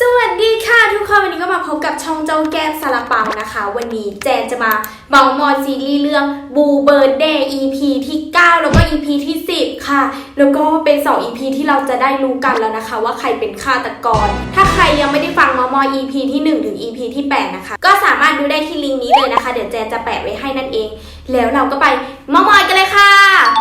สวัสดีค่ะทุกคนวันนี้ก็มาพบกับช่องเจ้าแก้มซาลาเปานะคะ วันนี้แจนจะมาเมามอซีรีส์เรื่องบูเบิร์เดย์ EP ที่ 9 แล้วก็ EP ที่ 10 ค่ะ แล้วก็เป็น 2 EP ที่เราจะได้รู้กันแล้วนะคะ ว่าใครเป็นฆาตกร ถ้าใครยังไม่ได้ฟังมามอ EP ที่ 1 ถึง EP ที่ 8 นะคะ ก็สามารถดูได้ที่ลิงก์นี้เลยนะคะ เดี๋ยวแจนจะแปะไว้ให้นั่นเอง แล้วเราก็ไปมามอยกันเลยค่ะ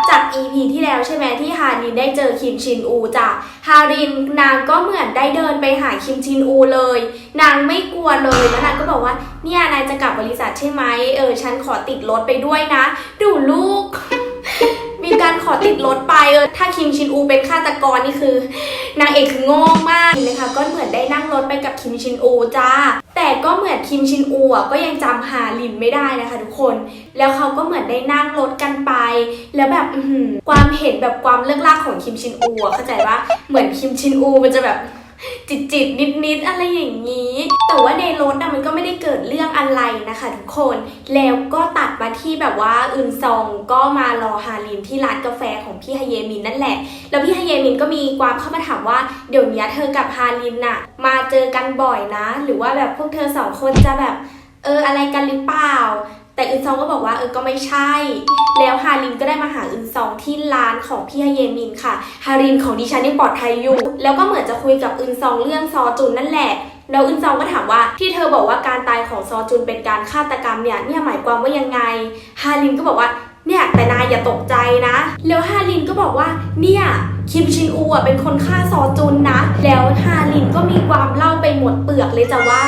จาก EP ที่แล้วใช่ไหมที่ฮารินได้เจอคิมชินอูจ้ะฮารินนางก็เหมือนได้เดินไปหาคิมชินอูเลย นางไม่กลัวเลยแล้วนางก็บอกว่าเนี่ยนายจะกลับบริษัทใช่ไหมเออฉันขอติดรถไปด้วยนะ เออถ้าคิมชินอูเป็นฆาตกรนี่คือนางเอกคือโง่มากนะคะก็เหมือนได้นั่งรถไปกับคิมชินอูจ้า แต่ก็เหมือนคิมชินอูอะก็ยังจำฮาลินไม่ได้นะคะทุกคน แล้วเขาก็เหมือนได้นั่งรถกันไป แล้วแบบอือหือความเห็นแบบความเลิกลากของคิมชินอูอะเข้าใจว่าเหมือนคิมชินอูมันจะแบบ จิตจิตนิดนิดๆอะไรอย่างนี้ แต่ว่าในรถอะมันก็ไม่ได้เกิดเรื่องอะไรนะคะทุกคน แล้วก็ตัดมาที่แบบว่าอึนซองก็มารอฮาลินที่ร้านกาแฟของพี่ฮเยมินนั่นแหละ แล้วพี่ฮเยมินก็มีความเข้ามาถามว่าเดี๋ยวนี้เธอกับฮาลินน่ะ มาเจอกันบ่อยนะ หรือว่าแบบพวกเธอสองคนจะแบบ เอออะไรกันหรือเปล่า แต่อึนซองก็บอกว่าเออก็ไม่ใช่ แล้วฮารินก็ได้มาหาอึนซองที่ร้านของพี่ฮเยมินค่ะ ฮารินของดิฉันยังปลอดภัยอยู่ แล้วก็เหมือนจะคุยกับอึนซองเรื่องซอจุนนั่นแหละแล้วอึนซองก็ถามว่าที่เธอบอกว่าการตายของซอจุนเป็นการฆาตกรรมเนี่ยเนี่ยหมายความว่ายังไง ฮารินก็บอกว่าเนี่ยแต่นายอย่าตกใจนะ แล้วฮารินก็บอกว่าเนี่ยคิมชินอูอะเป็นคนฆ่าซอจุนนะ แล้วฮารินก็มีความเล่าไปหมดเปลือกเลยจ้ะว่า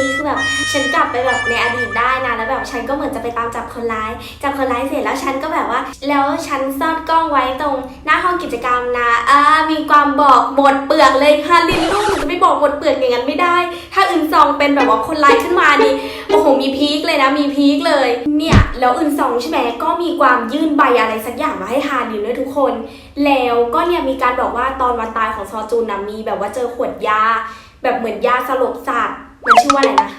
ยคือแบบฉันกลับไปแบบในอดีตได้นะแล้วแบบฉันก็เหมือนจะไปตามจับคนร้าย จับคนร้ายเสร็จแล้วฉันก็แบบว่า แล้วฉันซ่อนกล้องไว้ตรงหน้าห้องกิจกรรมนะอ่ามีความบอกหมดเปลือกเลยค่ะลินลูกหนูจะไม่บอกหมดเปลือกอย่างนั้นไม่ได้ ถ้าอึนซองเป็นแบบว่าคนร้ายขึ้นมานี่โอ้โหมีพีคเลยนะมีพีคเลยเนี่ยแล้วอึนซองใช่ไหมก็มีความยื่นใบอะไรสักอย่างมาให้ฮารินด้วยทุกคน แล้วก็เนี่ยมีการบอกว่าตอนวันตายของซอจูนนะมีแบบว่าเจอขวดยา แบบเหมือนยาสลบสัตว์ มันชื่อว่าอะไรนะ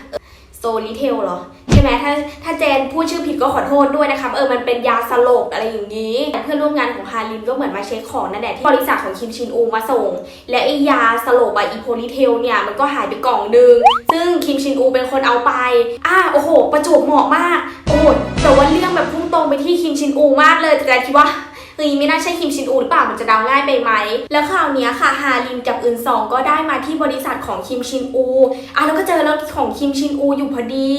โซลิเทลเหรอใช่ไหมถ้าถ้าเจนพูดชื่อผิดก็ขอโทษด้วยนะคะเออมันเป็นยาสลบอะไรอย่างนี้เพื่อนร่วมงานของฮารินก็เหมือนมาเช็คของนั่นแหละที่บริษัทของคิมชินอูมาส่ง และไอยาสลบอะอีโพลิเทลเนี่ยมันก็หายไปกล่องนึง ซึ่งคิมชินอูเป็นคนเอาไปอ่าโอ้โห ประจวบเหมาะมากโอ้แต่ว่าเรื่องแบบพุ่งตรงไปที่คิมชินอูมากเลยแต่คิดว่า เฮ้ยไม่น่าใช่คิมชินอูหรือเปล่ามันจะเดาง่ายไปไหม แล้วคราวนี้ค่ะฮารินกับอึนซองก็ได้มาที่บริษัทของคิมชินอูอะแล้วก็เจอรถของคิมชินอูอยู่พอดี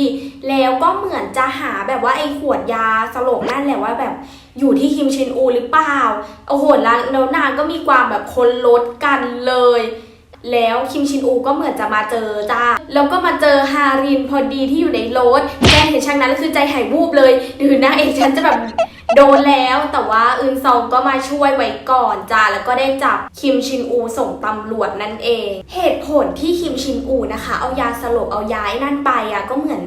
แล้วก็เหมือนจะหาแบบว่าไอ้ขวดยาสลบนั่นแหละว่าแบบอยู่ที่คิมชินอูหรือเปล่า โอ้โหแล้วแล้วนางก็มีความแบบคนลดกันเลยแล้วคิมชินอูก็เหมือนจะมาเจอจ้า แล้วก็มาเจอฮารินพอดีที่อยู่ในรถแกเห็นช่างนั้นแล้วคือใจหายวูบเลยหรือนางเอกฉันจะแบบ โดนแล้วแต่ว่าอึนซองก็มาช่วยไว้ก่อนจ้าแล้วก็ได้จับคิมชินอูส่งตำรวจนั่นเอง เหตุผลที่คิมชินอูนะคะ เอายาสลบเอายาไอ้นั่นไปอะก็เหมือน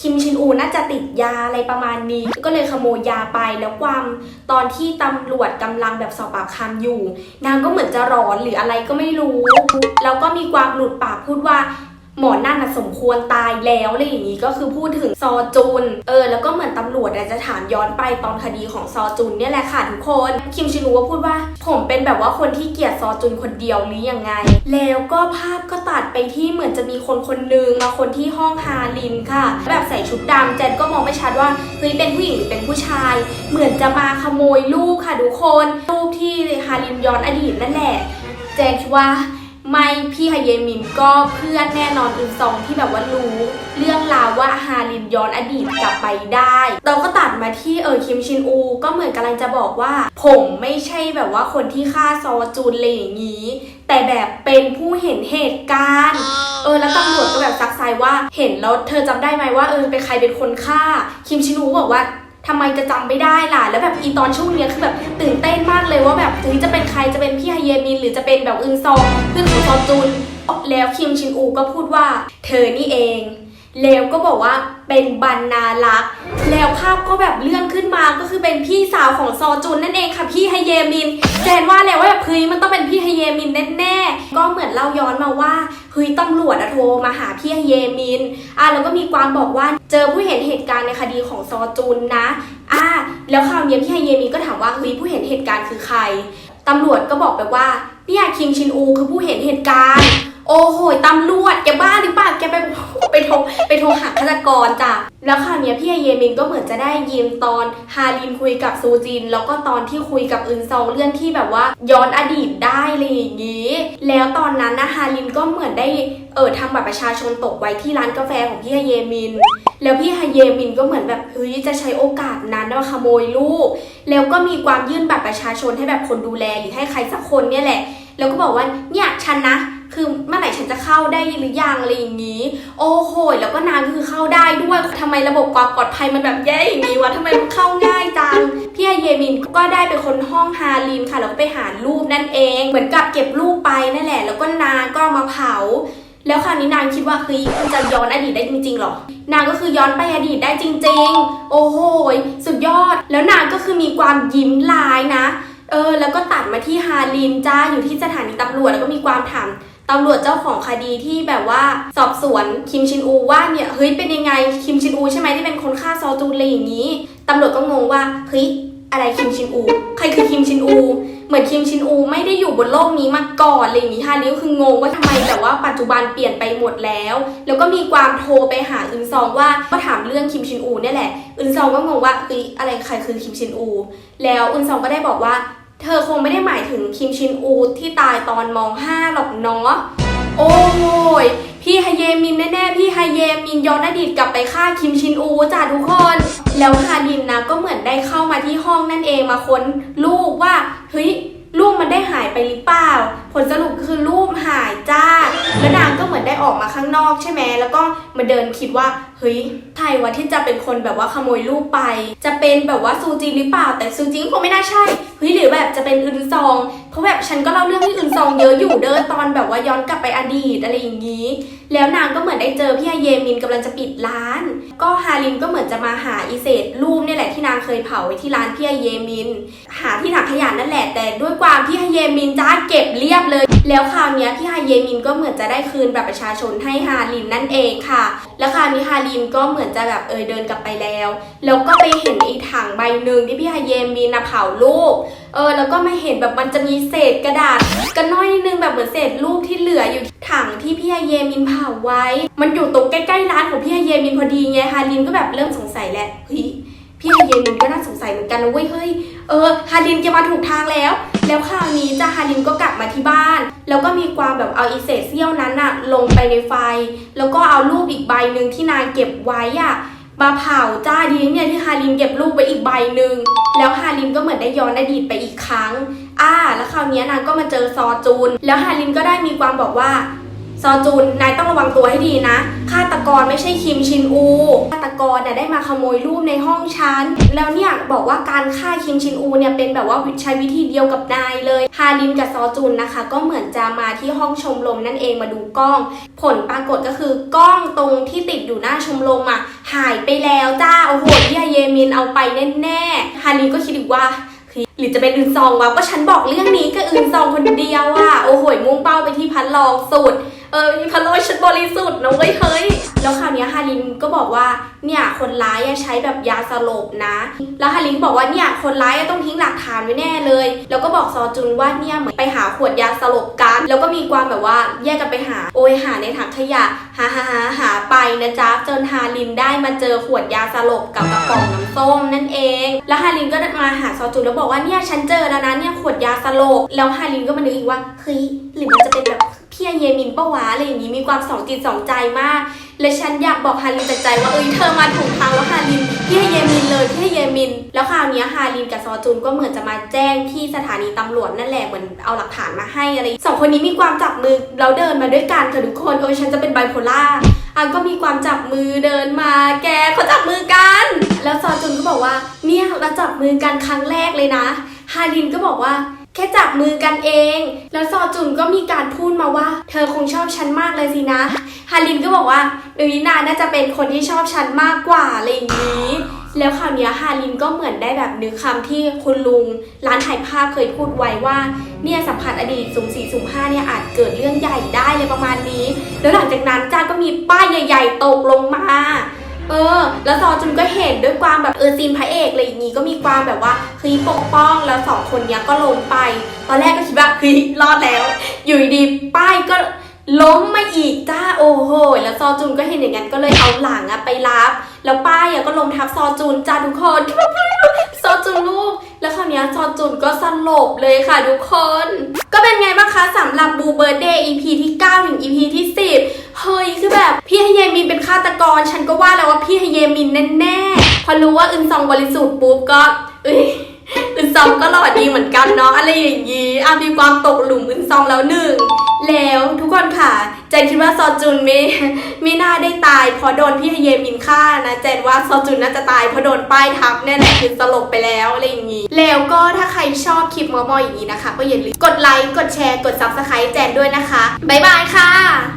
คิมชินอูน่าจะติดยาอะไรประมาณนี้ ก็เลยขโมยยาไปแล้วความตอนที่ตำรวจกำลังแบบสอบปากคำอยู่ นางก็เหมือนจะร้อนหรืออะไรก็ไม่รู้ แล้วก็มีความหลุดปากพูดว่า หมอนั่นน่ะสมควรตายแล้วอะไรอย่างนี้ก็คือพูดถึงซอจุนเออแล้วก็เหมือนตำรวจจะถามย้อนไปตอนคดีของซอจุนเนี่ยแหละค่ะทุกคน คิมชินูก็พูดว่า ผมเป็นแบบว่าคนที่เกลียดซอจุนคนเดียวหรือยังไง แล้วก็ภาพก็ตัดไปที่เหมือนจะมีคนคนนึงมาคนที่ห้องฮารินค่ะ แบบใส่ชุดดำเจนก็มองไม่ชัดว่าเฮ้ยเป็นผู้หญิงหรือเป็นผู้ชาย เหมือนจะมาขโมยรูปค่ะทุกคนรูปที่ฮารินย้อนอดีตนั่นแหละเจนคิดว่า ไม่พี่ฮเยมินก็เพื่อนแน่นอนอึนซองที่แบบว่ารู้ เรื่องราวว่าฮารินย้อนอดีตกลับไปได้ เราก็ตัดมาที่เออคิมชินอู ก็เหมือนกำลังจะบอกว่า ผมไม่ใช่แบบว่าคนที่ฆ่าซอจูนอะไรอย่างนี้ แต่แบบเป็นผู้เห็นเหตุการณ์เออแล้วตำรวจก็แบบซักไซว่าเห็นแล้วเธอจำได้ไหมว่าเออเป็นใครเป็นคนฆ่า คิมชินอูบอกว่า ทำไมจะจำไม่ได้ล่ะ แล้วแบบอีตอนช่วงเนี้ยคือแบบตื่นเต้นมากเลยว่าแบบถึงจะเป็นใครจะเป็นพี่ฮเยมิน หรือจะเป็นแบบอึนซองเพื่อนของซอจุน แล้วคิมชินอูก็พูดว่า เธอนี่เอง แล้วก็บอกว่า เป็นบรรณารักษ์แล้วภาพก็แบบเลื่อนขึ้นมาก็คือเป็นพี่สาวของซอจุนนั่นเองค่ะพี่ฮเยมินแจนว่าแล้วว่าแบบเฮ้ยมันต้องเป็นพี่ฮเยมินแน่ๆก็เหมือนเล่าย้อนมาว่าเฮ้ยตำรวจอะโทรมาหาพี่ฮเยมินอะแล้วก็มีความบอกว่าเจอผู้เห็นเหตุการณ์ในคดีของซอจุนนะอ่าแล้วคราวเนี้ยพี่ไฮเยมินก็ถามว่าเฮ้ยผู้เห็นเหตุการณ์คือใครตำรวจก็บอกไปว่าเนี่ยคิมชินอูคือผู้เห็นเหตุการณ์ โอ้โหตำรวจแกบ้า โทรไปโทรหาฆาตกรจ้ะแล้วคราวนี้พี่เยมินก็เหมือนจะได้ยินตอนฮารินคุยกับซูจิน แล้วก็ตอนที่คุยกับอึนซองเรื่องที่แบบว่าย้อนอดีตได้อะไรอย่างงี้ แล้วตอนนั้นนะฮารินก็เหมือนได้เออทำบัตรประชาชนตกไว้ที่ร้านกาแฟของพี่เยมิน แล้วพี่ฮาเยมินก็เหมือนแบบเฮ้ยจะใช้โอกาสนั้นมาขโมยลูก แล้วก็มีความยื่นบัตรประชาชนให้แบบคนดูแลหรือให้ใครสักคนเนี่ยแหละ แล้วก็บอกว่าเนี่ยฉันนะ คือเมื่อไหร่ฉันจะเข้าได้หรือยังอะไรอย่างนี้ โอ้โหแล้วก็นางก็คือเข้าได้ด้วยทำไมระบบความปลอดภัยมันแบบแย่อย่างนี้วะทำไมมันเข้าง่ายจังพี่ฮาเยมินก็ได้ไปคนห้องฮารินค่ะแล้วก็ไปหารูปนั่นเอง เหมือนกับเก็บรูปไปนั่นแหละ แล้วก็นางก็มาเผาแล้วคราวนี้นางคิดว่าเฮ้ยมันจะย้อนอดีตได้จริงๆหรอ นางก็คือย้อนไปอดีตได้จริง ๆ โอ้โหสุดยอด แล้วนางก็คือมีความยิ้มลายนะ เออ แล้วก็ตัดมาที่ฮารินจ้าอยู่ที่สถานีตำรวจแล้วก็มีความถาม ตำรวจเจ้าของคดีที่แบบว่าสอบสวนคิมชินอูว่าเนี่ยเฮ้ยเป็นยังไงคิมชินอูใช่ไหมที่เป็นคนฆ่าซอจูนอะไรอย่างนี้ตำรวจก็งงว่าเฮ้ยอะไรคิมชินอู ใครคือคิมชินอู เหมือนคิมชินอูไม่ได้อยู่บนโลกนี้มาก่อนอะไรอย่างนี้ฮาริวคืองงว่าทำไมแต่ว่าปัจจุบันเปลี่ยนไปหมดแล้ว แล้วก็มีความโทรไปหาอึนซองว่าก็ถามเรื่องคิมชินอูเนี่ยแหละ อึนซองก็งงว่าเอ้ยอะไรใครคือคิมชินอู แล้วอึนซองก็ได้บอกว่า เธอคงไม่ได้หมายถึงคิมชินอูที่ตายตอนม .5 หรอกเนาะโอ้ยพี่ฮเยมินแน่ๆ พี่ฮเยมินย้อนอดีตกลับไปฆ่าคิมชินอูจ้าทุกคน แล้วฮาดินนะก็เหมือนได้เข้ามาที่ห้องนั่นเองมาค้นลูกว่าเฮ้ยลูกมันได้หายไปหรือเปล่าผลสรุปคือลูกหายจ้าแล้วนางก็เหมือนได้ออกมาข้างนอกใช่ไหมแล้วก็มาเดินคิดว่าเฮ้ยใครวะที่จะเป็นคนแบบว่าขโมยลูกไป จะเป็นแบบว่าซูจิหรือเปล่า แต่ซูจิคงไม่น่าใช่เฮ้ยหรือแบบจะเป็นอึนซองเพราะแบบฉันก็เล่าเรื่องที่อึนซองเยอะอยู่เด้อตอนแบบว่าย้อนกลับไปอดีตอะไรอย่างนี้ แล้วนางก็เหมือนได้เจอพี่ฮาเยมินกำลังจะปิดร้าน ก็ฮารินก็เหมือนจะมาหาอีเศษรูปเนี่ยแหละที่นางเคยเผาไว้ที่ร้านพี่ฮาเยมิน หาที่ถังขยะนั่นแหละแต่ด้วยความที่ฮาเยมินจ้าเก็บเรียบเลย แล้วคราวนี้พี่ฮาเยมินก็เหมือนจะได้คืนแบบประชาชนให้ฮารินนั่นเองค่ะ แล้วคราวนี้ฮารินก็เหมือนจะแบบเออเดินกลับไปแล้ว แล้วก็ไปเห็นอีถังใบหนึ่งที่พี่ฮาเยมินนะเผารูปเออแล้วก็มาเห็นแบบมันจะมีเศษกระดาษกระน้อยนิดนึงแบบเหมือนเศษรูปที่เหลืออยู่ถังที่พี่ฮาเยมินเผาไว้ มันอยู่ตรงใกล้ๆร้านของพี่ฮาเยมินพอดีไงฮารินก็แบบเริ่มสงสัยแหละเฮ้ยพี่ฮาเยมินก็น่าสงสัยเหมือนกันนะเว้ยเฮ้ย เออฮารินแกมาถูกทางแล้ว แล้วคราวนี้จ้าฮารินก็กลับมาที่บ้าน แล้วก็มีความแบบเอาอีเศษเสี้ยวนั้นอะลงไปในไฟ แล้วก็เอารูปอีกใบหนึ่งที่นางเก็บไว้อะมาเผาจ้าดีเนี่ยที่ฮารินเก็บรูปไว้อีกใบหนึ่งแล้วฮารินก็เหมือนได้ย้อนอดีตไปอีกครั้งอ่าแล้วคราวนี้นางก็มาเจอซอจูน แล้วฮารินก็ได้มีความบอกว่า ซอจูนนายต้องระวังตัวให้ดีนะ ฆาตกรไม่ใช่คิมชินอู ฆาตกรเนี่ยได้มาขโมยรูปในห้องฉัน แล้วเนี่ยบอกว่าการฆ่าคิมชินอูเนี่ยเป็นแบบว่าใช้วิธีเดียวกับนายเลย ฮารินกับซอจูนนะคะ ก็เหมือนจะมาที่ห้องชมรมนั่นเองมาดูกล้อง ผลปรากฏก็คือกล้องตรงที่ติดอยู่หน้าชมรมอะหายไปแล้วจ้า โอ้โหพี่ฮาเยมินเอาไปแน่ๆ ฮารินก็คิดว่าหรือจะเป็นอึนซองวะก็ฉันบอกเรื่องนี้ก็อึนซองคนเดียวอะโอ้โหมุ่งเป้าไปที่พันลองสุด เออพี่พันลองฉันบริสุทธิ์นะเว้ยเฮ้ย แล้วคราวนี้ฮารินก็บอกว่าเนี่ยคนร้ายใช้แบบยาสลบนะ แล้วฮารินบอกว่าเนี่ยคนร้ายต้องทิ้งหลักฐานไว้แน่เลย แล้วก็บอกซอจุนว่าเนี่ยเหมือนไปหาขวดยาสลบกัน แล้วก็มีความแบบว่าแยกกันไปหา โอยหาในถังขยะหาหาหาหาไปนะจ๊ะจนฮารินได้มาเจอขวดยาสลบกับกระป๋องน้ำส้มนั่นเอง แล้วฮารินก็มาหาซอจุนแล้วบอกว่าเนี่ยฉันเจอแล้วนะเนี่ยขวดยาสลบแล้วฮารินก็มานึกอีกว่าเฮ้ยหรือมันจะเป็นแบบ พี่เยมินปะวะอะไรอย่างนี้มีความสองจิตสองใจมาก และฉันอยากบอกฮารินจากใจว่าเอ้ยเธอมาถูกทางแล้วฮารินพี่เยมินเลยพี่เยมิน แล้วคราวนี้ฮารินกับซอจุนก็เหมือนจะมาแจ้งที่สถานีตำรวจนั่นแหละเหมือนเอาหลักฐานมาให้อะไรสองคนนี้มีความจับมือแล้วเดินมาด้วยกันค่ะทุกคนเออฉันจะเป็นไบโพล่าอะก็มีความจับมือเดินมาแกเขาจับมือกัน แล้วซอจุนก็บอกว่าเนี่ยเราจับมือกันครั้งแรกเลยนะฮารินก็บอกว่า แค่จับมือกันเอง แล้วซอจุนก็มีการพูดมาว่า เธอคงชอบฉันมากเลยสินะ ฮารินก็บอกว่าเออนาน่าจะเป็นคนที่ชอบฉันมากกว่าอะไรอย่างนี้ แล้วคราวเนี้ยฮารินก็เหมือนได้แบบนึกคำที่คุณลุง ร้านถ่ายภาพเคยพูดไว้ว่า เนี่ยสัมผัสอดีตสุ่มสี่สุ่มห้าเนี่ยอาจเกิดเรื่องใหญ่ได้เลยประมาณนี้ แล้วหลังจากนั้นจ้าก็มีป้ายใหญ่ ๆ ตกลงมา เออ แล้วซอจุนก็เห็นด้วยความแบบเออซีนพระเอกอะไรอย่างงี้ก็มีความแบบว่าคือปกป้องแล้วสองคนเนี้ยก็ล้มไป ตอนแรกก็คิดว่าเฮ้ยรอดแล้ว อยู่ดีๆป้ายก็ล้มมาอีกจ้าโอ้โห แล้วซอจุนก็เห็นอย่างนั้นก็เลยเอาหลังอะไปรับ แล้วป้ายอะก็ล้มทับซอจุนจ้าทุกคนซอจุนลูก แล้วคราวนี้จอจุนก็สลบเลยค่ะทุกคน ก็เป็นไงบ้างคะสำหรับบูเบอร์เดย์ EP ที่ 9 ถึง EP ที่ 10 เฮ้ยคือแบบ พี่ฮเยมินเป็นฆาตกร ฉันก็ว่าแล้วว่าพี่ฮเยมินแน่ๆ พอรู้ว่าอึนซองบริสุทธิ์ปุ๊บก็เอ้ย อึนซองก็หล่อดีเหมือนกันเนาะอะไรอย่างงี้อะมีความตกหลุมอึนซองแล้วหนึ่งแล้วทุกคนค่ะเจนคิดว่าซอจุนไม่ไม่น่าได้ตายเพราะโดนพี่ฮเยมินฆ่านะเจนว่าซอจุนน่าจะตายเพราะโดนป้ายทับแน่แหละคือสลบไปแล้วอะไรอย่างงี้ แล้วก็ถ้าใครชอบคลิปมอมออย่างนี้นะคะ ก็อย่าลืมกดไลค์กดแชร์กดซับสไครต์แจนด้วยนะคะ บ๊ายบายค่ะ